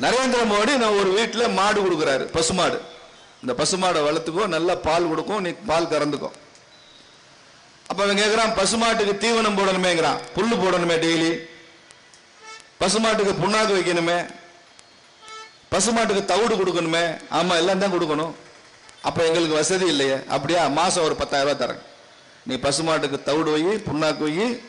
நரேந்திர மோடி நான் ஒரு வீட்டில் மாடு கொடுக்குறாரு பசுமாடு இந்த பசுமாடை வளர்த்துக்கோ நல்லா பால் கொடுக்கும் நீ பால் கறந்துக்கும் அப்போ அவன் கேட்குறான் பசுமாட்டுக்கு தீவனம் போடணுமேங்கிறான். புல் போடணுமே டெய்லி. பசுமாட்டுக்கு புண்ணாக்கு வைக்கணுமே. பசுமாட்டுக்கு தவிடு கொடுக்கணுமே. ஆமாம் எல்லாம் தான் கொடுக்கணும். அப்போ எங்களுக்கு வசதி இல்லையே. அப்படியா? மாதம் ஒரு பத்தாயிரம் ரூபாய் தரேன். நீ பசுமாட்டுக்கு தவிடு வை புண்ணாக்கு வை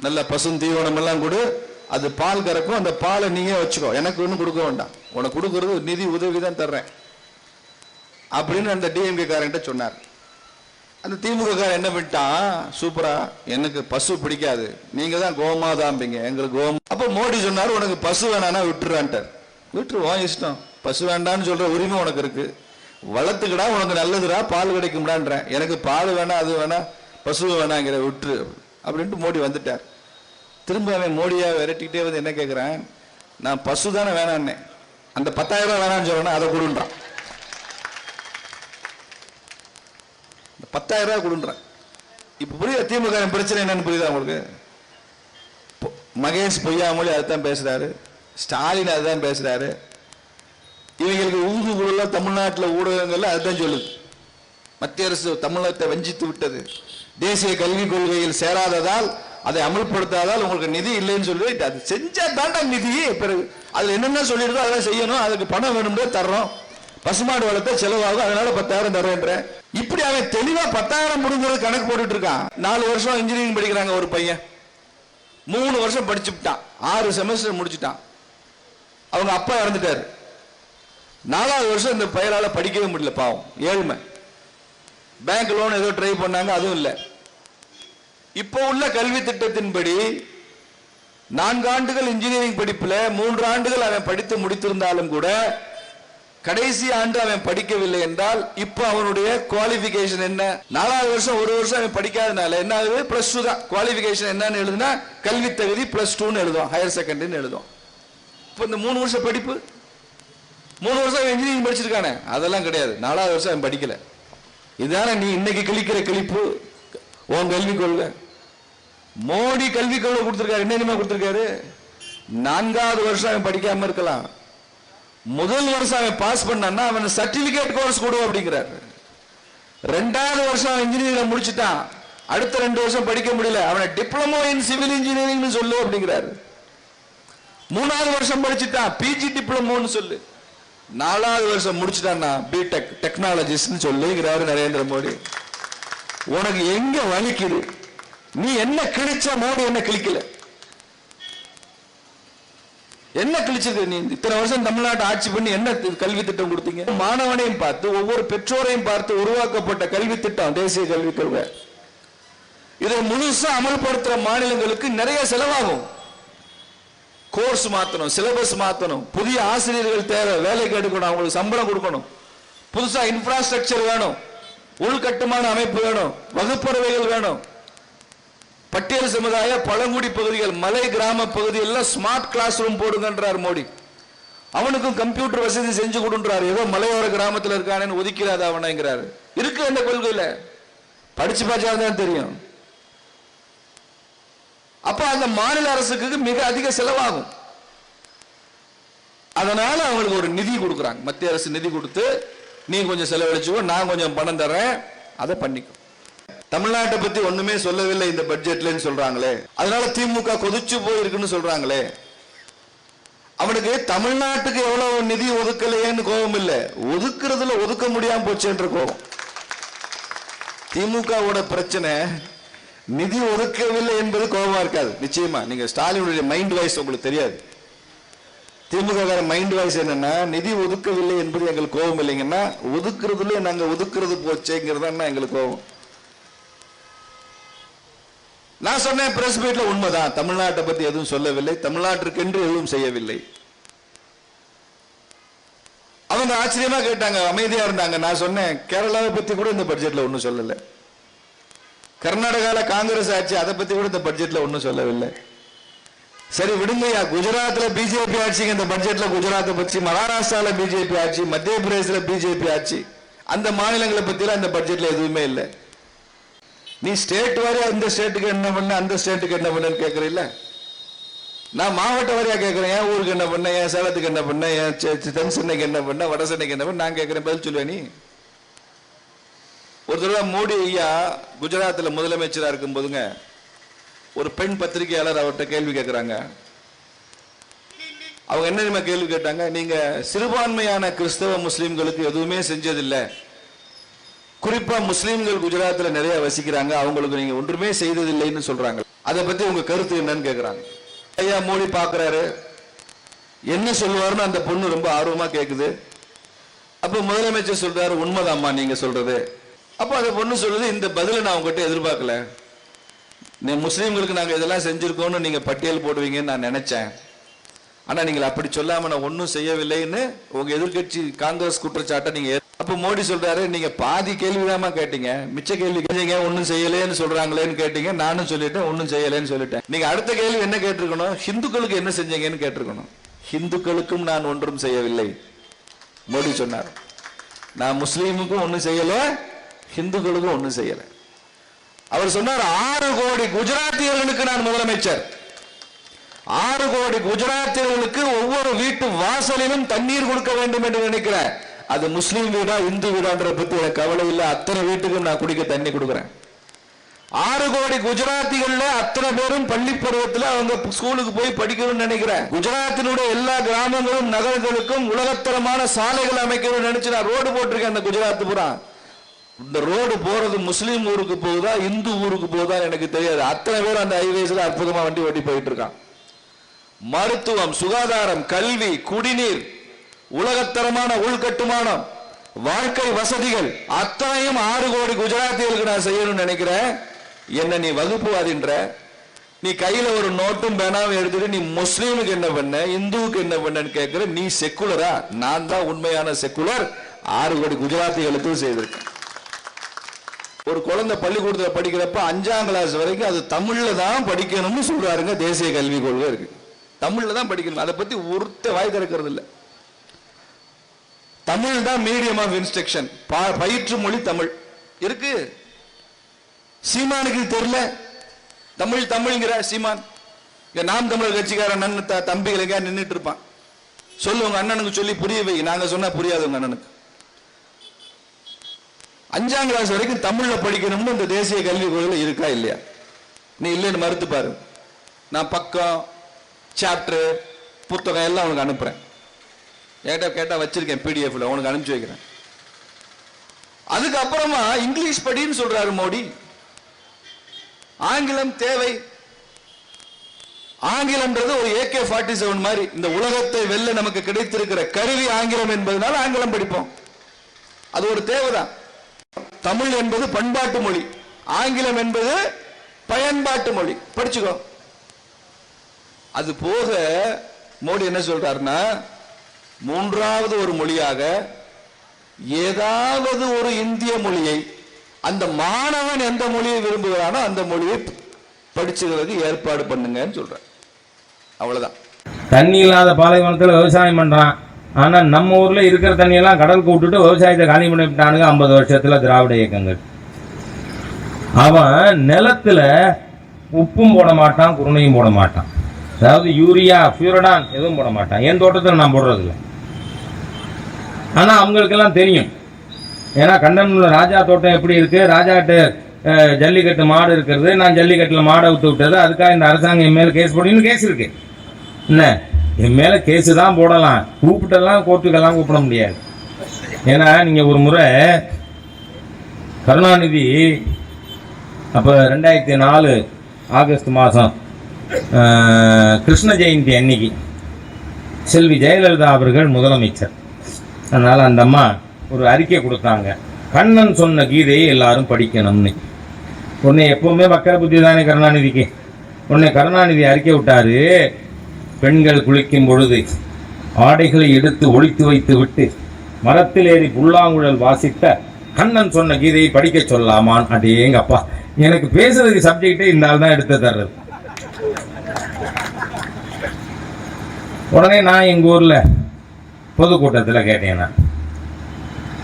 நல்ல பசும் தீவனம் எல்லாம் கொடு. அது பால் கறக்கும் அந்த பாலை நீயே வச்சுக்கோ. எனக்கு ஒன்றும் கொடுக்க வேண்டாம். உனக்கு கொடுக்கறது நிதி உதவி தான் தர்றேன். அப்படின்னு அந்த டிஎம்கே காரங்கிட்ட சொன்னார். அந்த திமுக காரன் என்ன பண்ணிட்டான்? சூப்பரா எனக்கு பசு பிடிக்காது. நீங்க தான் கோமாதாம்பிங்க எங்களுக்கு கோமா அப்போ மோடி சொன்னார் உனக்கு பசு வேணானா விட்டுறான்ட்டார் விட்டுருவோம் இஷ்டம். பசு வேண்டாம்னு சொல்ற உரிமை உனக்கு இருக்கு. வளர்த்துக்கடா உனக்கு நல்லதுடா பால் கிடைக்கும்டான்றேன். எனக்கு பால் வேணாம் அது வேணாம் பசு வேணாங்கிற விட்டுரு. அப்படின்ட்டு மோடி வந்துட்டார். திரும்ப அவன் மோடியா விரட்டிக்கிட்டே வந்து என்ன கேட்குறேன் நான் பசு தானே வேணான்னே. அந்த பத்தாயிரம் ரூபா வேணாம்னு சொல்றேன்னா அதை கொடுன்றான். இந்த பத்தாயிரம் ரூபாய் கொடுன்றான். இப்போ புரியுது திமுக பிரச்சனை என்னன்னு புரியுதா உங்களுக்கு? மகேஷ் பொய்யாமொழி அதுதான் பேசுறாரு. ஸ்டாலின் அதுதான் பேசுறாரு. இவங்களுக்கு ஊதுகுழல தமிழ்நாட்டில் ஊடகங்கள்ல அதுதான் சொல்லுது. மத்திய அரசு தமிழகத்தை வஞ்சித்து விட்டது. தேசிய கல்விக் கொள்கையில் சேராததால் அதை அமல்படுத்தாதால் உங்களுக்கு நிதி இல்லைன்னு சொல்லி அது செஞ்சா தாண்டா நிதி. பிறகு அதில் என்னென்ன சொல்லியிருக்கோ அதெல்லாம் செய்யணும். அதுக்கு பணம் வேணும்னே தர்றோம். பசுமாடு வளர்த்த செலவாகும். அதனால பத்தாயிரம் தர்றேன்றேன். இப்படி அவன் தெளிவா பத்தாயிரம் முடிஞ்சது கணக்கு போட்டுட்டு இருக்கான் நாலு வருஷம் இன்ஜினியரிங் படிக்கிறாங்க ஒரு பையன். மூணு வருஷம் படிச்சுட்டான். ஆறு செமஸ்டர் முடிச்சுட்டான். அவங்க அப்பா இறந்துட்டாரு. நாலாவது வருஷம் இந்த பையனால படிக்கவே முடியல பாவம். ஏழ்மை. பேங்க் லோன் ஏதோ ட்ரை பண்ணாங்க அதுவும் இல்லை. இப்போ உள்ள கல்வி திட்டத்தின்படி நான்கு ஆண்டுகள் இன்ஜினியரிங் படிப்பில் மூன்று ஆண்டுகள் அவன் படித்து முடித்திருந்தாலும் கூட கடைசி ஆண்டு அவன் படிக்கவில்லை என்றால் இப்போ அவனுடைய குவாலிஃபிகேஷன் என்ன? நாலாவது வருஷம் ஒரு வருஷம் அவன் படிக்காதனால என்ன ஆகுது? பிளஸ் டூ தான். குவாலிஃபிகேஷன் என்னன்னு எழுதுனா கல்வி தகுதி பிளஸ் டூன்னு எழுதுவோம் ஹையர் செகண்டரின்னு எழுதுவோம் இப்போ இந்த மூணு வருஷம் படிப்பு மூணு வருஷம் இன்ஜினியரிங் படிச்சிருக்கானே. அதெல்லாம் கிடையாது. நாலாவது வருஷம் அவன் படிக்கல. இதுதானே நீ இன்னைக்கு கிழிக்கிற கிழிப்பு உன் கல்வி கொள்கை. மோடி கல்வி கவலை கொடுத்திருக்காரு என்ன கொடுத்துருக்காரு கொடுத்திருக்காரு? நான்காவது வருஷம் அவன் படிக்காம இருக்கலாம். முதல் வருஷம் அவன் பாஸ் பண்ணான்னா அவன் சர்டிபிகேட் கோர்ஸ் கொடு அப்படிங்கிறாரு. ரெண்டாவது வருஷம் இன்ஜினியரிங் முடிச்சுட்டான். அடுத்த ரெண்டு வருஷம் படிக்க முடியல. அவனை டிப்ளமோ இன் சிவில் இன்ஜினியரிங்னு சொல்லு அப்படிங்கிறாரு. மூணாவது வருஷம் படிச்சுட்டான். பிஜி டிப்ளமோன்னு சொல்லு. நாலாவது வருஷம் முடிச்சுட்டான்னா பிடெக் டெக்னாலஜிஸ்ட்னு சொல்லுங்கிறாரு நரேந்திர மோடி. உனக்கு எங்க வலிக்குது? நீ என்ன கிழிச்ச மோடி என்ன கிழிக்கல? என்ன கிழிச்சது நீ? இத்தனை வருஷம் தமிழ்நாட்டை ஆட்சி பண்ணி என்ன கல்வி திட்டம் கொடுத்தீங்க? மாணவனையும் பார்த்து ஒவ்வொரு பெற்றோரையும் பார்த்து உருவாக்கப்பட்ட கல்வி திட்டம் தேசிய கல்விக் கொள்கை இதை முழுசா அமல்படுத்துற மாநிலங்களுக்கு நிறைய செலவாகும். கோர்ஸ் மாத்தணும் சிலபஸ் மாத்தணும். புதிய ஆசிரியர்கள் தேவை வேலைக்கு எடுக்கணும் அவங்களுக்கு சம்பளம் கொடுக்கணும். புதுசா இன்ஃப்ராஸ்ட்ரக்சர் வேணும். உள்கட்டுமான அமைப்பு வேணும். வகுப்பறவைகள் வேணும். பட்டியல் சமுதாய பழங்குடி பகுதிகள் மலை கிராம பகுதியெல்லாம் ஸ்மார்ட் கிளாஸ் ரூம் போடுங்கன்றார் மோடி. அவனுக்கும் கம்ப்யூட்டர் வசதி செஞ்சு கொடுன்றார். ஏதோ மலையோர கிராமத்தில் இருக்கானேன்னு ஒதுக்கிறாத அவனைங்கிறார். இருக்கு அந்த கொள்கையில. படிச்சு பார்த்தா தான் தெரியும். அப்ப அந்த மாநில அரசுக்கு மிக அதிக செலவாகும். அதனால அவங்களுக்கு ஒரு நிதி கொடுக்குறாங்க. மத்திய அரசு நிதி கொடுத்து நீ கொஞ்சம் செலவழிச்சுக்கோ நான் கொஞ்சம் பணம் தரேன். அதை பண்ணிக்கும் தமிழ்நாட்டை பத்தி ஒண்ணுமே சொல்லவில்லை இந்த பட்ஜெட்லன்னு சொல்றாங்களே. அதனால திமுக கொதிச்சு போயிருக்குன்னு சொல்றாங்களே. அவனுக்கு தமிழ்நாட்டுக்கு எவ்வளவு நிதி ஒதுக்கலையேன்னு கோபம் இல்லை. ஒதுக்குறதுல ஒதுக்க முடியாம போச்சுன்ற கோபம். திமுகவோட பிரச்சனை நிதி ஒதுக்கவில்லை என்பது கோபமா இருக்காது. நிச்சயமா நீங்க ஸ்டாலினுடைய மைண்ட் வாய்ஸ் உங்களுக்கு தெரியாது. திமுக மைண்ட் வாய்ஸ் என்னன்னா நிதி ஒதுக்கவில்லை என்பது எங்களுக்கு கோபம் இல்லைங்கன்னா ஒதுக்குறதுல நாங்க ஒதுக்குறது போச்சேங்கிறது எங்களுக்கு கோபம். நான் சொன்னேன் பிரஸ் மீட்ல உண்மைதான். தமிழ்நாட்டை பத்தி எதுவும் சொல்லவில்லை. தமிழ்நாட்டிற்கென்று எதுவும் செய்யவில்லை. அவங்க ஆச்சரியமா கேட்டாங்க அமைதியா இருந்தாங்க. நான் சொன்னேன் கேரளாவை பத்தி கூட இந்த பட்ஜெட்ல ஒண்ணும் சொல்லல. கர்நாடகால காங்கிரஸ் ஆட்சி அதை பத்தி கூட இந்த பட்ஜெட்ல ஒண்ணும் சொல்லவில்லை. சரி விடுங்கய்யா. குஜராத்ல பிஜேபி ஆட்சி இந்த பட்ஜெட்ல குஜராத்தை பத்தி மகாராஷ்டிரால பிஜேபி ஆட்சி மத்திய பிரதேசல பிஜேபி ஆட்சி அந்த மாநிலங்களை பத்திலாம் இந்த பட்ஜெட்ல எதுவுமே இல்லை. நீ ஸ்டேட் வாரியா இந்த ஸ்டேட்டுக்கு என்ன பண்ண அந்த ஸ்டேட்டுக்கு என்ன பண்ணன்னு கேட்கறீல்ல? நான் மாவட்ட வாரியா கேட்கறேன். என் ஊருக்கு என்ன பண்ண என் சேலத்துக்கு என்ன பண்ண என் தென் சென்னைக்கு என்ன பண்ண வட சென்னைக்கு என்ன பண்ண நான் கேட்கறேன். பதில் சொல்லுவேன் நீ. ஒரு தடவை மோடி ஐயா குஜராத்தில் முதலமைச்சராக இருக்கும் போதுங்க ஒரு பெண் பத்திரிகையாளர் அவர்கிட்ட கேள்வி கேட்குறாங்க. அவங்க என்ன கேள்வி கேட்டாங்க? நீங்க சிறுபான்மையான கிறிஸ்தவ முஸ்லீம்களுக்கு எதுவுமே செஞ்சதில்லை. குறிப்பா முஸ்லீம்கள் குஜராத்ல நிறைய வசிக்கிறாங்க. அவங்களுக்கு நீங்க ஒன்றுமே செய்ததில்லைன்னு சொல்றாங்க. அதை பத்தி உங்க கருத்து என்னன்னு கேக்குறாங்க. ஐயா மோடி பாக்குறாரு. என்ன சொல்லுவாருன்னு அந்த பொண்ணு ரொம்ப ஆர்வமா கேக்குது. அப்ப முதலமைச்சர் சொல்றாரு உண்மைதாம்மா நீங்க சொல்றது. அப்ப அந்த பொண்ணு சொல்றது இந்த பதிலை நான் உங்ககிட்ட எதிர்பார்க்கல. நீ முஸ்லீம்களுக்கு நாங்க இதெல்லாம் செஞ்சிருக்கோம்னு நீங்க பட்டியல் போடுவீங்கன்னு நான் நினைச்சேன். ஆனா நீங்கள் அப்படி சொல்லாம நான் ஒன்றும் செய்யவில்லைன்னு உங்க எதிர்க்கட்சி காங்கிரஸ் குற்றச்சாட்டை நீங்க அப்ப மோடி சொல்றாரு நீங்க பாதி கேள்விதாம்மா கேட்டீங்க. மிச்ச கேள்வி கேட்டீங்க ஒன்றும் செய்யலேன்னு சொல்றாங்களேன்னு கேட்டீங்க நானும் சொல்லிட்டேன் ஒன்றும் செய்யலைன்னு சொல்லிட்டேன். நீங்க அடுத்த கேள்வி என்ன கேட்டிருக்கணும்? ஹிந்துக்களுக்கு என்ன செஞ்சீங்கன்னு கேட்டிருக்கணும். ஹிந்துக்களுக்கும் நான் ஒன்றும் செய்யவில்லை மோடி சொன்னார். நான் முஸ்லீமுக்கும் ஒன்றும் செய்யலை ஹிந்துக்களுக்கும் ஒன்றும் செய்யலை. அவர் சொன்னார் ஆறு கோடி குஜராத்தியர்களுக்கு நான் முதலமைச்சர். ஆறு கோடி குஜராத்தியர்களுக்கு ஒவ்வொரு வீட்டு வாசலிலும் தண்ணீர் கொடுக்க வேண்டும் என்று நினைக்கிறேன். அது முஸ்லீம் வீடா இந்து வீடான்ற பத்தி எனக்கு கவலை இல்லை. அத்தனை வீட்டுக்கும் நான் குடிக்க தண்ணி கொடுக்குறேன். ஆறு கோடி குஜராத்திகள்ல அத்தனை பேரும் பள்ளி பருவத்தில் அவங்க ஸ்கூலுக்கு போய் படிக்கணும்னு நினைக்கிறேன். குஜராத்தினுடைய எல்லா கிராமங்களும் நகரங்களுக்கும் உலகத்தரமான சாலைகள் அமைக்கணும்னு நினைச்சு நான் ரோடு போட்டிருக்கேன் அந்த குஜராத் பூரா. இந்த ரோடு போறது முஸ்லீம் ஊருக்கு போகுதா இந்து ஊருக்கு போகுதா எனக்கு தெரியாது. அத்தனை பேர் அந்த ஹைவேஸ்ல அற்புதமா வண்டி ஓட்டி போயிட்டு இருக்கான். மருத்துவம் சுகாதாரம் கல்வி குடிநீர் உலகத்தரமான உள்கட்டுமானம் வாழ்க்கை வசதிகள் அத்தனையும் ஆறு கோடி குஜராத்திகளுக்கு நான் செய்யணும்னு நினைக்கிறேன். என்ன நீ வகுப்புவாதின்ற நீ கையில ஒரு நோட்டும் பேனாவும் எடுத்துட்டு நீ முஸ்லீமுக்கு என்ன பண்ண இந்துவுக்கு என்ன பண்ணன்னு கேட்கிற நீ செக்குலரா? நான் தான் உண்மையான செக்குலர். ஆறு கோடி குஜராத்திகளுக்கும் செய்திருக்கேன். ஒரு குழந்தை பள்ளிக்கூடத்தில் படிக்கிறப்ப அஞ்சாம் கிளாஸ் வரைக்கும் அது தமிழ்ல தான் படிக்கணும்னு சொல்றாருங்க தேசிய கல்விக் கொள்கை இருக்கு. தமிழ்ல தான் படிக்கணும். அதை பத்தி ஒருத்த வாய் திறக்கிறது இல்லை தமிழ் தான் மீடியம் ஆஃப் இன்ஸ்ட்ரக்ஷன் பயிற்று மொழி தமிழ். இருக்கு? சீமானுக்கு தெரியல. தமிழ் தமிழ்ங்கிற சீமான். இங்க நாம் தமிழர் கட்சிக்காரன் அண்ணன் த- தம்பிகள் நின்னுட்டு இருப்பான். சொல்லு உங்க அண்ணனுக்கு சொல்லி புரிய வை. நாங்க சொன்னா புரியாது உங்க அண்ணனுக்கு. அஞ்சாம் கிளாஸ் வரைக்கும் தமிழ்ல படிக்கணும்னு இந்த தேசிய கல்விக் கொள்கையில இருக்கா இல்லையா? நீ இல்லைன்னு மறுத்து பாரு. நான் பக்கம் சாப்டர் புத்தகம் எல்லாம் உனக்கு அனுப்புறேன். ஏட்டா கேட்டா வச்சிருக்கேன் பிடிஎஃப்ல உனக்கு அனுப்பிச்சு வைக்கிறேன். அதுக்கப்புறமா இங்கிலீஷ் படின்னு சொல்றாரு மோடி. ஆங்கிலம் தேவை. ஆங்கிலம்ன்றது ஒரு ஏகே ஃபார்ட்டி செவன் மாதிரி இந்த உலகத்தை வெல்ல நமக்கு கிடைத்திருக்கிற கருவி ஆங்கிலம் என்பதனால ஆங்கிலம் படிப்போம். அது ஒரு தேவைதான் தமிழ் என்பது பண்பாட்டு மொழி ஆங்கிலம் என்பது பயன்பாட்டு மொழி. படிச்சுக்கோ. அது போக மோடி என்ன சொல்றாருன்னா மூன்றாவது ஒரு மொழியாக ஏதாவது ஒரு இந்திய மொழியை அந்த மாணவன் எந்த மொழியை விரும்புகிறானோ அந்த மொழியை படிச்சுக்கிறதுக்கு ஏற்பாடு பண்ணுங்கன்னு சொல்றேன் அவ்வளவுதான். தண்ணி இல்லாத பாலைவனத்தில் விவசாயம் பண்றான். ஆனால் நம்ம ஊர்ல இருக்கிற தண்ணியெல்லாம் கடலுக்கு விட்டுட்டு விவசாயத்தை காலி பண்ணிவிட்டானுங்க ஐம்பது வருஷத்துல திராவிட இயக்கங்கள். அவன் நிலத்துல உப்பும் போட மாட்டான் குருணையும் போட மாட்டான். அதாவது யூரியா ஃபியூரடான் எதுவும் போட மாட்டான். என் தோட்டத்தில் நான் போடுறதில்லை. ஆனால் அவங்களுக்கெல்லாம் தெரியும். ஏன்னா கண்டனூரில் ராஜா தோட்டம் எப்படி இருக்குது ராஜாட்டு ஜல்லிக்கட்டு மாடு இருக்கிறது. நான் ஜல்லிக்கட்டில் மாடை விட்டு விட்டது. அதுக்காக இந்த அரசாங்கம் என் மேலே கேஸ் போடணும்னு கேஸ் இருக்குது என்ன? என் மேலே கேஸு தான் போடலாம். கூப்பிட்டெல்லாம் கோர்ட்டுக்கெல்லாம் கூப்பிட முடியாது. ஏன்னா நீங்கள் ஒரு முறை கருணாநிதி அப்போ ரெண்டாயிரத்தி நாலு ஆகஸ்ட் மாதம் கிருஷ்ண ஜெயந்தி அன்னைக்கு செல்வி ஜெயலலிதா அவர்கள் முதலமைச்சர். அதனால் அந்த அம்மா ஒரு அறிக்கை கொடுத்தாங்க. கண்ணன் சொன்ன கீதையை எல்லாரும் படிக்கணும்னு. உன்னை எப்பவுமே வக்கர புத்தி தானே கருணாநிதிக்கு? உன்னை கருணாநிதி அறிக்கை விட்டாரு பெண்கள் குளிக்கும் பொழுது ஆடைகளை எடுத்து ஒழித்து வைத்து விட்டு மரத்தில் ஏறி புல்லாங்குழல் வாசித்த கண்ணன் சொன்ன கீதையை படிக்க சொல்லாமான். அடேங்க அப்பா எனக்கு பேசுறதுக்கு சப்ஜெக்டே இந்த ஆள் தான் எடுத்து தர்றது. உடனே நான் எங்கள் ஊரில் பொதுக்கூட்டத்தில் கேட்டேன் நான்.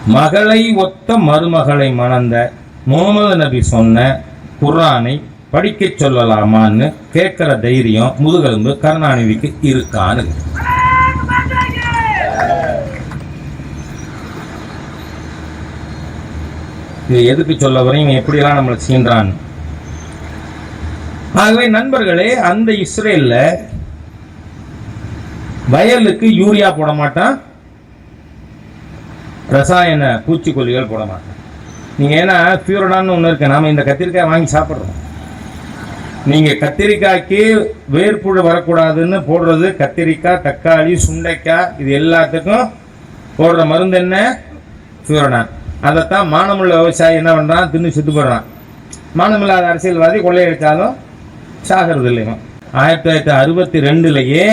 மகளை ஒத்த மருமகளை மணந்த முகமது நபி சொன்ன குர்ரானை படிக்க சொல்லலாமான்னு கேட்கிற தைரியம் முதுகெலும்பு கருணாநிதிக்கு இருக்கான்னு இது எதுக்கு சொல்ல வரையும் எப்படியெல்லாம் நம்மளை சீன்றான் ஆகவே நண்பர்களே அந்த இஸ்ரேல்ல வயலுக்கு யூரியா போட மாட்டான். ரசாயன பூச்சிக்கொல்லிகள் போட மாட்டான். நீங்கள் ஏன்னா பியூரடான்னு ஒன்று இருக்கு. நாம் இந்த கத்திரிக்காய் வாங்கி சாப்பிட்றோம். நீங்கள் கத்திரிக்காய்க்கு வேர்ப்புழு வரக்கூடாதுன்னு போடுறது கத்திரிக்காய் தக்காளி சுண்டைக்காய் இது எல்லாத்துக்கும் போடுற மருந்து என்ன? பியூரடான் அதைத்தான் மானமுள்ள விவசாயி என்ன பண்ணுறான் தின்னு சுத்து போடுறான் மானமில்லாத அரசியல்வாதி கொள்ளையடித்தாலும் சாகிறது இல்லைங்க ஆயிரத்தி தொள்ளாயிரத்தி அறுபத்தி ரெண்டுலேயே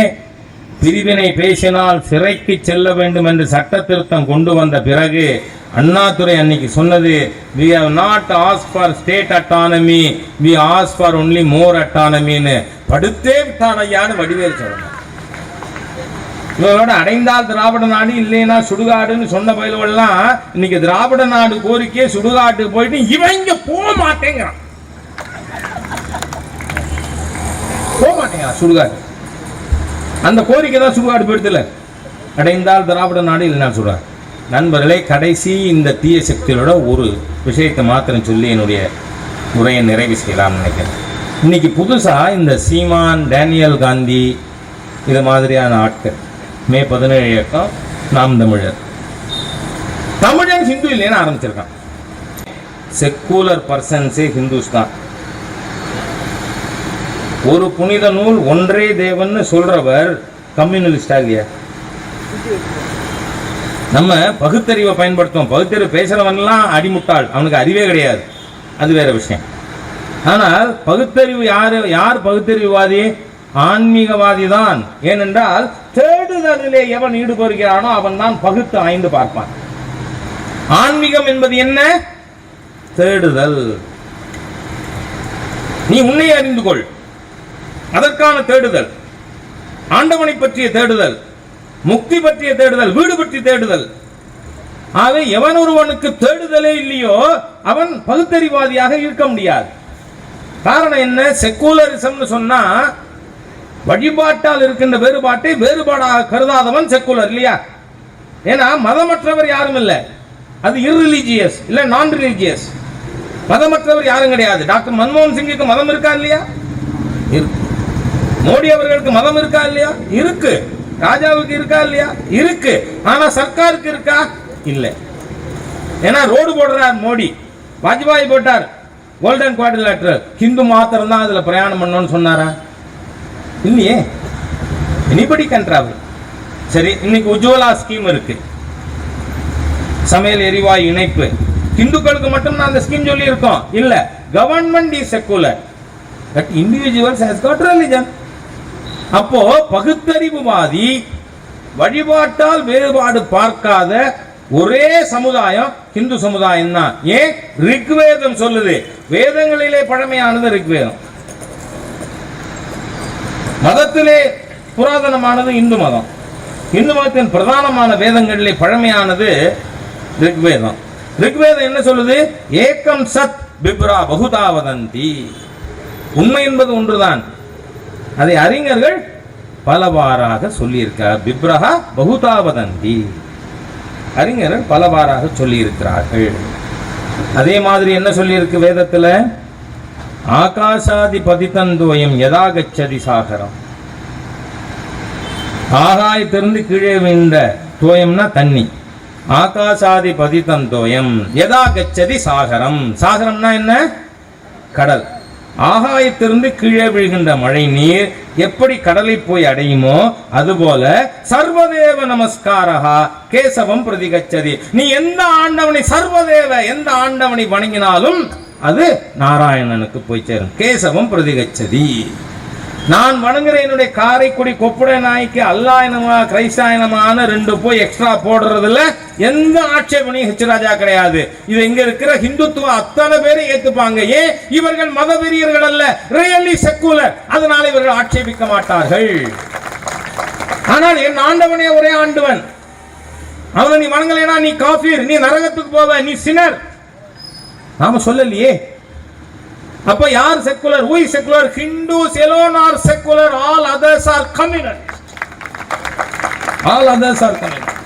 பிரிவினை பேசினால் சிறைக்கு செல்ல வேண்டும் என்று சட்ட திருத்தம் கொண்டு வந்த பிறகு அண்ணாதுரை அன்னைக்கு சொன்னது we have not ask for state autonomy we ask for only more அட்டானமின்னு படுத்தே விட்டான் ஐயான்னு வடிவேல் சொல்லணும் இவரோட அடைந்தால் திராவிட நாடு இல்லைன்னா சுடுகாடுன்னு சொன்ன பயிலவெல்லாம் இன்னைக்கு திராவிட நாடு கோரிக்கையே சுடுகாட்டுக்கு போயிட்டு இவன் போக மாட்டேங்கிறான். போக மாட்டேங்கிறான் சுடுகாட்டு. அந்த கோரிக்கை தான் சுடுகாடு போயிடுதுல அடைந்தால் திராவிட நாடு இல்லைன்னு சொல்கிறேன் நண்பர்களே கடைசி இந்த தீய சக்திகளோட ஒரு விஷயத்தை மாத்திரம் சொல்லி என்னுடைய உரையை நிறைவு செய்யலாம்னு நினைக்கிறேன். இன்னைக்கு புதுசாக இந்த சீமான் டேனியல் காந்தி இது மாதிரியான ஆட்கள். மே பதினேழு இயக்கம் நாம் தமிழர். தமிழன் ஹிந்து இல்லைன்னு ஆரம்பிச்சிருக்கான். செக்குலர் பர்சன்ஸே ஹிந்துஸ் தான். ஒரு புனித நூல் ஒன்றே தேவன்னு சொல்றவர் கம்யூனலிஸ்டா இல்லையா? நம்ம பகுத்தறிவை பயன்படுத்துவோம். பகுத்தறிவு பேசுறவன்லாம் அடிமுட்டாள். அவனுக்கு அறிவே கிடையாது. அது வேற விஷயம். ஆனால் பகுத்தறிவு யார்? யார் பகுத்தறிவுவாதி? ஆன்மீகவாதி தான் ஏனென்றால் தேடுதலிலே எவன் ஈடுபடுகிறானோ அவன் தான் பகுத்து ஆய்ந்து பார்ப்பான். ஆன்மீகம் என்பது என்ன? தேடுதல். நீ உன்னை அறிந்து கொள். அதற்கான தேடுதல். ஆண்டவனை பற்றிய தேடுதல். முக்தி பற்றிய தேடுதல். வீடு பற்றி தேடுதல். ஆக எவன் ஒருவனுக்கு தேடுதலே இல்லையோ அவன் பகுத்தறிவாதியாக இருக்க முடியாது. காரணம் என்ன? செக்குலரிசம்னு சொன்னா வழிபாட்டால் இருக்கின்ற வேறுபாட்டை வேறுபாடாக கருதாதவன் செக்குலர் இல்லையா? ஏன்னா மதமற்றவர் யாரும் இல்லை. அது இர்ரிலீஜியஸ் இல்லை நான் ரிலீஜியஸ் மதமற்றவர் யாரும் கிடையாது. டாக்டர் மன்மோகன் சிங்குக்கு மதம் இருக்கா இல்லையா? இருக்கு. மோடி அவர்களுக்கு மதம் இருக்கா இல்லையா? இருக்கு. ராஜாவுக்கு இருக்கா இல்லையா? இருக்கு. ஆனா சர்க்காருக்கு இருக்கா? இல்லை. ஏன்னா ரோடு போடுறார் மோடி. வாஜ்பாய் போட்டார். கோல்டன் குவாடிலேட்டர் ஹிந்து மாத்திரம் தான் அதுல பிரயாணம் பண்ணோன்னு சொன்னாரா? இல்லையே. எனிபடி கேன் டிராவல் சரி இன்னைக்கு உஜ்வலா ஸ்கீம் இருக்கு. சமையல் எரிவாயு இணைப்பு. ஹிந்துக்களுக்கு மட்டும் தான் அந்த ஸ்கீம் சொல்லி இருக்கோம் இல்ல government is secular but individuals has got religion அப்போ பகுத்தறிவுவாதி வழிபாட்டால் வேறுபாடு பார்க்காத ஒரே சமுதாயம் இந்து சமுதாயம் தான் ஏன்? ரிக்வேதம் சொல்லுது. வேதங்களிலே பழமையானது ரிக்வேதம். மதத்திலே புராதனமானது இந்து மதம். இந்து மதத்தின் பிரதானமான வேதங்களிலே பழமையானது ரிக்வேதம். ரிக்வேதம் என்ன சொல்லுது? ஏக்கம் சத் பிப்ரா பகுதா வதந்தி. உண்மை என்பது ஒன்றுதான். அதை அறிஞர்கள் பலவாறாக சொல்லியிருக்கார் பிப்ரஹா பகுதா வதந்தி அறிஞர்கள் பலவாறாக சொல்லியிருக்கிறார்கள். அதே மாதிரி என்ன சொல்லியிருக்கு வேதத்தில்? ஆகாசாதி பதித்தந்தோயம் யதாகச்சதி சாகரம். ஆகாயத்திலிருந்து கீழே விழுந்த தோயம்னா தண்ணி. ஆகாசாதி பதித்தந்தோயம் யதாகச்சதி சாகரம். சாகரம்னா என்ன? கடல். ஆகாயத்திலிருந்து கீழே விழுகின்ற மழை நீர் எப்படி கடலை போய் அடையுமோ அதுபோல சர்வதேவ நமஸ்காரஹா கேசவம் பிரதிகச்சதி. நீ எந்த ஆண்டவனை சர்வதேவ எந்த ஆண்டவனை வணங்கினாலும் அது நாராயணனுக்கு போய் சேரும். கேசவம் பிரதிகச்சதி. நான் வணங்குற என்னுடைய காரைக்குடி கொப்புடை நாய்க்கு அல்லாயினமா கிரைசாயனமான ரெண்டு போய் எக்ஸ்ட்ரா போடுறதுல எந்த ஆட்சேபனையும் ஹெச் ராஜா கிடையாது. இது இங்க இருக்கிற ஹிந்துத்துவ அத்தனை பேரும் ஏத்துப்பாங்க. ஏன்? இவர்கள் மத வெறியர்கள் அல்ல. ரியலி செக்குலர் அதனால இவர்கள் ஆட்சேபிக்க மாட்டார்கள். ஆனால் என் ஆண்டவனே ஒரே ஆண்டவன். அவன் நீ வணங்கலைனா நீ காஃபீர் நீ நரகத்துக்கு போவ நீ சினர் நாம சொல்லலையே. அப்ப யார் secular ஊய் secular Hindus alone are secular all others are communal all others are communal